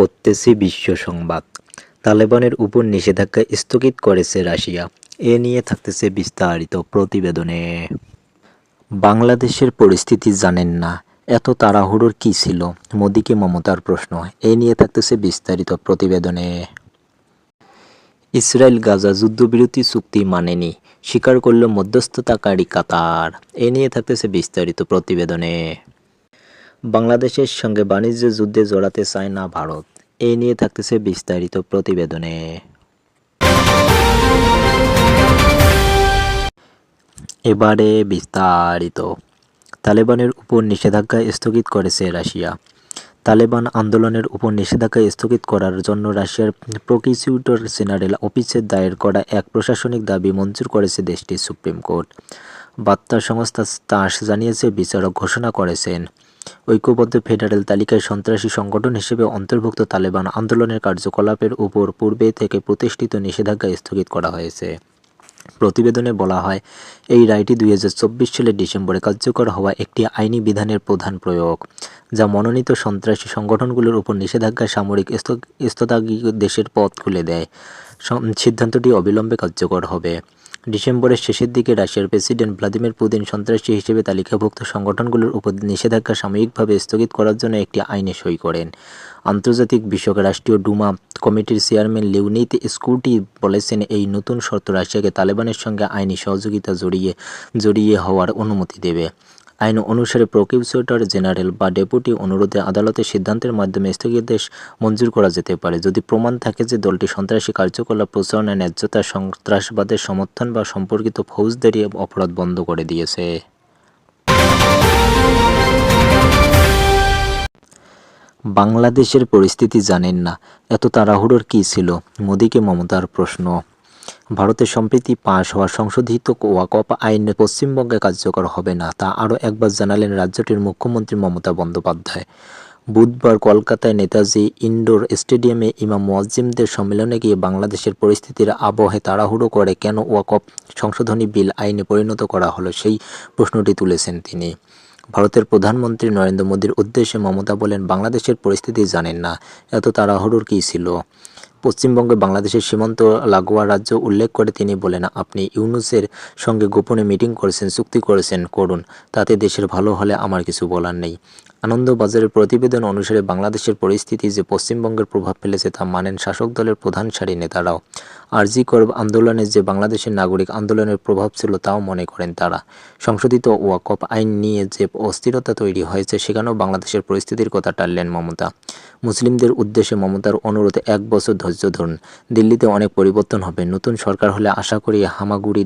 পড়তেছি বিশ্ব সংবাদ। তালেবানের উপর নিষেধাজ্ঞা স্থগিত করেছে রাশিয়া। এ নিয়ে থাকতেছে বিস্তারিত প্রতিবেদনে। বাংলাদেশের পরিস্থিতি জানেন না। এত তাড়াহুড়োর কী ছিল? মোদিকে মমতার প্রশ্ন। এ নিয়ে থাকতেছে বিস্তারিত প্রতিবেদনে। ইসরায়েল গাজা যুদ্ধবিরতি চুক্তি মানেনি। স্বীকার করল মধ্যস্থতাকারী কাতার। এ নিয়ে থাকতেছে বিস্তারিত প্রতিবেদনে। বাংলাদেশের সঙ্গে বাণিজ্য যুদ্ধে জড়াতে চায় না ভারত। এ নিয়ে থাকতেছে বিস্তারিত প্রতিবেদনে। এবারে বিস্তারিত। তালেবানের উপর নিষেধাজ্ঞা স্থগিত করেছে রাশিয়া। তালেবান আন্দোলনের উপর নিষেধাজ্ঞা স্থগিত করার জন্য রাশিয়ার প্রকিউটর জেনারেল অফিসে দায়ের করা এক প্রশাসনিক দাবি মঞ্জুর করেছে দেশটির সুপ্রিম কোর্ট। বার্তা সংস্থা তাস জানিয়েছে, বিচারক ঘোষণা করেছেন। ঐক্যবদ্ধ ফেডারেল তালিকায় সন্ত্রাসী সংগঠন হিসেবে অন্তর্ভুক্ত তালেবান আন্দোলনের কার্যকলাপের উপর পূর্বে থেকে প্রতিষ্ঠিত নিষেধাজ্ঞা স্থগিত করা হয়েছে। প্রতিবেদনে বলা হয়, এই রায়টি দুই হাজার চব্বিশ সালের ডিসেম্বরে কার্যকর হওয়া একটি আইনি বিধানের প্রধান প্রয়োগ, যা মনোনীত সন্ত্রাসী সংগঠনগুলোর উপর নিষেধাজ্ঞা সামরিক স্থগ- দেশের পথ খুলে দেয়। সিদ্ধান্তটি অবিলম্বে কার্যকর হবে। ডিসেম্বরের শেষের দিকে রাশিয়ার প্রেসিডেন্ট ভ্লাদিমির পুতিন সন্ত্রাসী হিসেবে তালিকাভুক্ত সংগঠনগুলোর উপর নিষেধাজ্ঞা সাময়িকভাবে স্থগিত করার জন্য একটি আইনে সই করেন। আন্তর্জাতিক বিষয়ক রাষ্ট্রীয় ডুমা কমিটির চেয়ারম্যান লিউনিত স্কুটি বলেছেন, এই নতুন শর্ত রাশিয়াকে তালেবানের সঙ্গে আইনি সহযোগিতা জড়িয়ে জড়িয়ে হওয়ার অনুমতি দেবে। আইন অনুসারে প্রকিউশনার জেনারেল বা ডেপুটি অনুরোধে আদালতের সিদ্ধান্তের মাধ্যমে স্থগিতাদেশ মঞ্জুর করা যেতে পারে। যদি প্রমাণ থাকে যে দলটি সন্ত্রাসী কার্যকলাপ প্রচারণা ন্যায্যতা, সন্ত্রাসবাদের সমর্থন বা সম্পর্কিত ফৌজদারি অপরাধ বন্ধ করে দিয়েছে। বাংলাদেশের পরিস্থিতি জানেন না। এত তাড়াহুড়োর কী ছিল? মোদিকে মমতার প্রশ্ন। ভারতের সম্প্রতি পাশ হওয়া সংশোধিত ওয়াকফ আইন পশ্চিমবঙ্গে কার্যকর হবে না, তা আরও একবার জানালেন রাজ্যটির মুখ্যমন্ত্রী মমতা বন্দ্যোপাধ্যায়। বুধবার কলকাতায় নেতাজি ইনডোর স্টেডিয়ামে ইমাম মুয়াজ্জিমদের সম্মেলনে গিয়ে বাংলাদেশের পরিস্থিতির আবহে তাড়াহুড়ো করে কেন ওয়াকফ সংশোধনী বিল আইনে পরিণত করা হলো সেই প্রশ্নটি তুলেছেন তিনি। ভারতের প্রধানমন্ত্রী নরেন্দ্র মোদীর উদ্দেশ্যে মমতা বলেন, বাংলাদেশের পরিস্থিতি জানেন না, এত তাড়াহুড়োর কী ছিল? পশ্চিমবঙ্গে বাংলাদেশের সীমান্ত লাগোয়া রাজ্য উল্লেখ করে তিনি বলেন, আপনি ইউনুসের সঙ্গে গোপনে মিটিং করেছেন, চুক্তি করেছেন, করুন। তাতে দেশের ভালো হলে আমার কিছু বলার নেই। আনন্দবাজারের প্রতিবেদন অনুসারে বাংলাদেশের পরিস্থিতি যে পশ্চিমবঙ্গের প্রভাব ফেলেছে তা মানেন শাসক দলের প্রধান সারি নেতারাও। আরজি করব আন্দোলনে যে বাংলাদেশের নাগরিক আন্দোলনের প্রভাব ছিল তাও মনে করেন তারা। সংশোধিত ওয়াকফ আইন নিয়ে যে অস্থিরতা তৈরি হয়েছে সেখানেও বাংলাদেশের পরিস্থিতির কথা টানলেন মমতা। মুসলিমদের উদ্দেশ্যে মমতার অনুরোধে এক বছর ধৈর্য ধরুন। দিল্লিতে অনেক পরিবর্তন হবে। নতুন সরকার হলে আশা করি হামাগুড়ি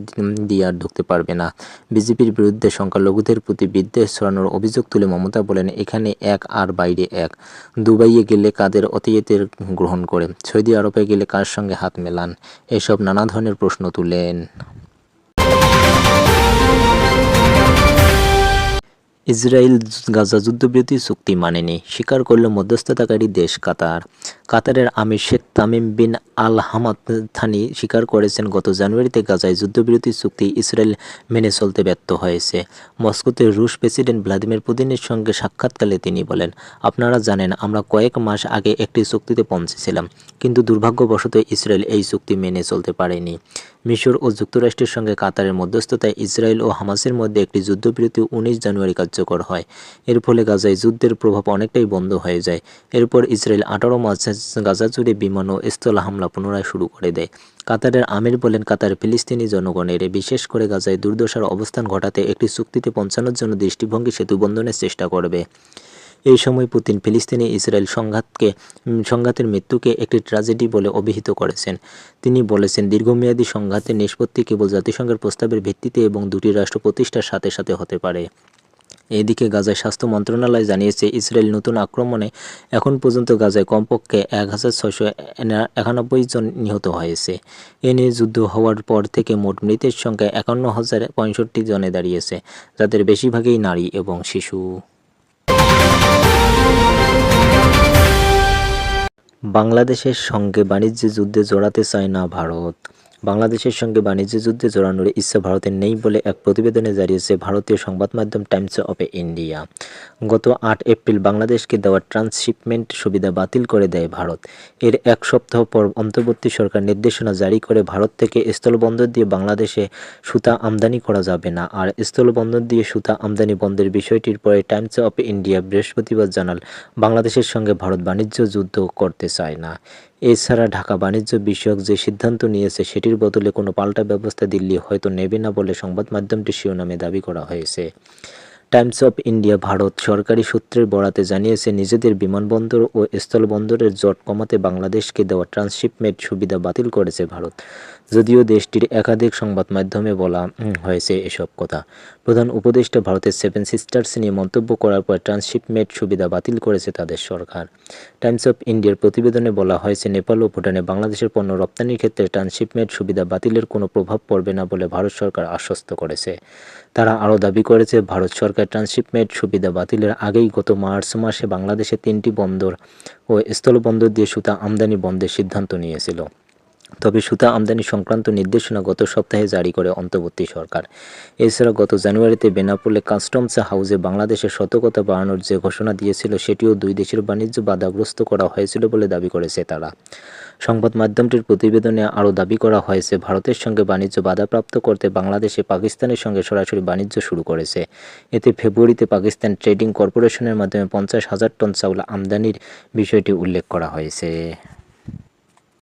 দিয়ে আর ঢুকতে পারবে না। বিজেপির বিরুদ্ধে সংখ্যালঘুদের প্রতি বিদ্বেষ ছড়ানোর অভিযোগ তুলে মমতা বলেন এখানে এক আর বাইরে এক। দুবাইয়ে গেলে কাদের অতীতের গ্রহণ করে? সৌদি আরবে গেলে কার সঙ্গে হাত মেলান? এসব নানা ধরনের প্রশ্ন তুলেন। ইসরায়েল গাজা যুদ্ধবিরতি চুক্তি মানেনি। স্বীকার করল মধ্যস্থতাকারী দেশ কাতার। কাতারের আমির Sheikh Tamim bin Al Hamad Thani স্বীকার করেছেন, গত জানুয়ারিতে গাজায় যুদ্ধবিরতি চুক্তি ইসরায়েল মেনে চলতে ব্যর্থ হয়েছে। মস্কোতে রুশ প্রেসিডেন্ট ভ্লাদিমির পুতিনের সঙ্গে সাক্ষাৎকালে তিনি বলেন, আপনারা জানেন, আমরা কয়েক মাস আগে একটি চুক্তিতে পৌঁছেছিলাম, কিন্তু দুর্ভাগ্যবশত ইসরায়েল এই চুক্তি মেনে চলতে পারেনি। মিশর ও যুক্তরাষ্ট্রের সঙ্গে কাতারের মধ্যস্থতায় ইসরায়েল ও হামাসের মধ্যে একটি যুদ্ধবিরতি উনিশ জানুয়ারি কার্যকর হয়। এর ফলে গাজায় যুদ্ধের প্রভাব অনেকটাই বন্ধ হয়ে যায়। এরপর ইসরায়েল আঠারো মার্চ গাজা জুড়ে বিমান ও স্থল হামলা পুনরায় শুরু করে দেয়। কাতারের আমির বলেন, কাতার ফিলিস্তিনি জনগণের বিশেষ করে গাজায় দুর্দশার অবস্থান ঘটাতে একটি চুক্তিতে পৌঁছানোর জন্য দৃষ্টিভঙ্গি সেতুবন্ধনের চেষ্টা করবে। এই সময় পুতিন ফিলিস্তিনি ইসরায়েল সংঘাতকে সংঘাতের মৃত্যুকে একটি ট্র্যাজেডি বলে অভিহিত করেছেন। তিনি বলেছেন, দীর্ঘমেয়াদী সংঘাতের নিষ্পত্তি কেবল জাতিসংঘের প্রস্তাবের ভিত্তিতে এবং দুটি রাষ্ট্র প্রতিষ্ঠার সাথে সাথে হতে পারে। এদিকে গাজায় স্বাস্থ্য মন্ত্রণালয় জানিয়েছে, ইসরায়েল নতুন আক্রমণে এখন পর্যন্ত গাজায় কমপক্ষে এক হাজার ছয়শো একানব্বই জন নিহত হয়েছে। এ নিয়ে যুদ্ধ হওয়ার পর থেকে মোট মৃতের সংখ্যা একান্ন হাজার পঁয়ষট্টি জনে দাঁড়িয়েছে, যাদের বেশিরভাগই নারী এবং শিশু। বাংলাদেশের সঙ্গে বাণিজ্য যুদ্ধে জড়াতে চায় না ভারত। বাংলাদেশের সঙ্গে বাণিজ্য যুদ্ধে জড়ানোর ইচ্ছা ভারতের নেই বলে এক প্রতিবেদনে জানিয়েছে ভারতীয় সংবাদ মাধ্যম টাইমস অফ ইন্ডিয়া। গত আট এপ্রিল বাংলাদেশকে দেওয়া ট্রান্সশিপমেন্ট সুবিধা বাতিল করে দেয় ভারত। এর এক সপ্তাহ পর অন্তর্বর্তী সরকার নির্দেশনা জারি করে ভারত থেকে স্থলবন্দর দিয়ে বাংলাদেশে সুতা আমদানি করা যাবে না। আর স্থলবন্দর দিয়ে সুতা আমদানি বন্ধের বিষয়টির পরে টাইমস অফ ইন্ডিয়া বৃহস্পতিবার জানাল, বাংলাদেশের সঙ্গে ভারত বাণিজ্য যুদ্ধ করতে চায় না। এছাড়া ঢাকা বাণিজ্য বিষয়ক যে সিদ্ধান্ত নিয়েছে, সেটির বদলে কোনো পাল্টা ব্যবস্থা দিল্লি হয়তো নেবে না বলে সংবাদ মাধ্যমটি শিরোনামে দাবি করা হয়েছে। টাইমস অফ ইন্ডিয়া ভারত সরকারি সূত্রের বরাতে জানিয়েছে, নিজেদের বিমানবন্দর ও স্থলবন্দরের জট কমাতে বাংলাদেশকে দেওয়া ট্রান্সশিপমেন্ট সুবিধা বাতিল করেছে ভারত। যদিও দেশটির একাধিক সংবাদ মাধ্যমে বলা হয়েছে এসব কথা। প্রধান উপদেষ্টা ভারতের সেভেন সিস্টার্স নিয়ে মন্তব্য করার পর ট্রান্সশিপমেন্ট সুবিধা বাতিল করেছে তাদের সরকার। টাইমস অফ ইন্ডিয়ার প্রতিবেদনে বলা হয়েছে, নেপাল ও ভুটানে বাংলাদেশের পণ্য রপ্তানির ক্ষেত্রে ট্রান্সশিপমেন্ট সুবিধা বাতিলের কোনো প্রভাব পড়বে না বলে ভারত সরকার আশ্বস্ত করেছে। তারা আরও দাবি করেছে, ভারত সরকার ট্রান্সশিপমেন্ট সুবিধা বাতিলের আগেই গত মার্চ মাসে বাংলাদেশে তিনটি বন্দর ও স্থলবন্দর দিয়ে সুতা আমদানি বন্ধের সিদ্ধান্ত নিয়েছিল। তবে সুতা আমদানি সংক্রান্ত নির্দেশনা গত সপ্তাহে জারি করে অন্তর্বর্তী সরকার। এছাড়া গত জানুয়ারিতে বেনাপোলে কাস্টমস হাউসে বাংলাদেশের সতর্কতা বাড়ানোর যে ঘোষণা দিয়েছিল, সেটিও দুই দেশের বাণিজ্য বাধাগ্রস্ত করা হয়েছিল বলে দাবি করেছে তারা। সংবাদ মাধ্যমটির প্রতিবেদনে আরও দাবি করা হয়েছে, ভারতের সঙ্গে বাণিজ্য বাধাপ্রাপ্ত করতে বাংলাদেশে পাকিস্তানের সঙ্গে সরাসরি বাণিজ্য শুরু করেছে। এতে ফেব্রুয়ারিতে পাকিস্তান ট্রেডিং কর্পোরেশনের মাধ্যমে পঞ্চাশ হাজার টন চাউল আমদানির বিষয়টি উল্লেখ করা হয়েছে।